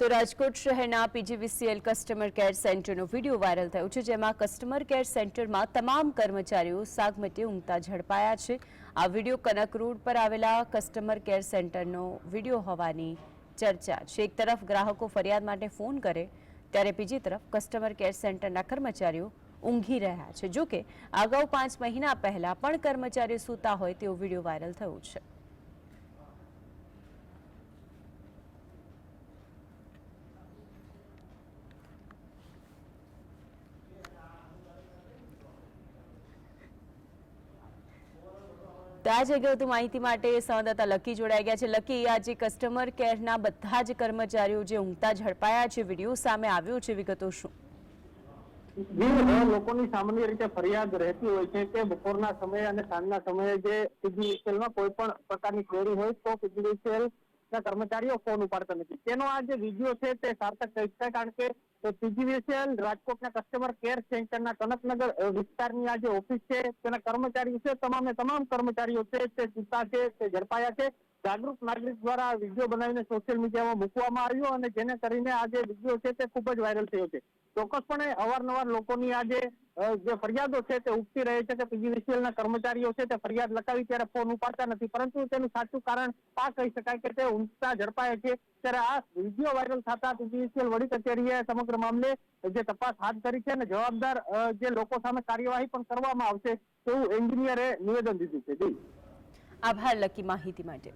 તો રાજકોટ શહેરના PGVCL customer care સેન્ટરનો વીડિયો વાયરલ થયો છે, જેમાં કસ્ટમર કેર સેન્ટરમાં તમામ કર્મચારીઓ સાગમટે ઊંઘતા ઝડપાયા છે. આ વીડિયો કનક રોડ પર આવેલા કસ્ટમર કેર સેન્ટરનો વીડિયો હોવાની ચર્ચા છે. એક તરફ ગ્રાહકો ફરિયાદ માટે ફોન કરે, ત્યારે બીજી તરફ કસ્ટમર કેર સેન્ટરના કર્મચારીઓ ઊંઘી રહ્યા છે. જોકે, અગાઉ પાંચ મહિના પહેલા પણ કર્મચારીઓ સૂતા હોય તેવો વીડિયો વાયરલ થયો છે. તો આ માહિતી માટે સંવાદદાતા લકી જોડાઈ ગયા છે. લકી આજે કસ્ટમર કેરના બધા જ કર્મચારીઓ જે ઊંઘતા ઝડપાયા છે વીડિયો સામે આવ્યો છે, વિગતો શું? લોકોની સામાન્ય રીતે ફરિયાદ રહેતી હોય છે કે બપોરના સમયે અને સાંજના સમયે જે પીજીવીસીએલમાં કોઈ પણ પ્રકારની ક્વેરી હોય તો પીજીવીસીએલ ના કર્મચારીઓ ફોન ઉપાડતા નથી. તેનો આ જે વીડિયો છે તે સાર્થક થઈ છે કારણ કે પીજીવીસીએલ રાજકોટના કસ્ટમર કેર સેન્ટરના કનકનગર વિસ્તારની આ જે ઓફિસ છે તેના કર્મચારીઓ છે તમામે તમામ કર્મચારીઓ છે તે સૂતા છે તે ઝડપાયા છે. જાગૃત નાગરિક દ્વારા વીડિયો બનાવીને સોશિયલ મીડિયામાં મૂકવામાં આવ્યો અને જેને કરીને આ જે વીડિયો છે તે ખૂબ જ વાયરલ થયો છે. ચોક્કસપણે અવારનવાર લોકોની આ જે અ, જે ફરિયાદો છે તે ઉઠતી રહે છે કે પીજીવીસીએલ ના કર્મચારીઓ છે તે ફરિયાદ લખાવી ત્યારે ફોન ઉપાડતા નથી. પરંતુ તેનું સાચું કારણ આ કહી શકાય કે તે ઊંચતા ઝડપાય છે. ત્યારે આ વીડિયો વાયરલ થતા પીજીવીસીએલ વડી કચેરીએ સમગ્ર મામલે જે તપાસ હાથ ધરી છે અને જવાબદાર જે લોકો સામે કાર્યવાહી પણ કરવામાં આવશે તેવું એન્જિનિયરે નિવેદન દીધું છે. જી. આભાર, લકી માહિતી માટે.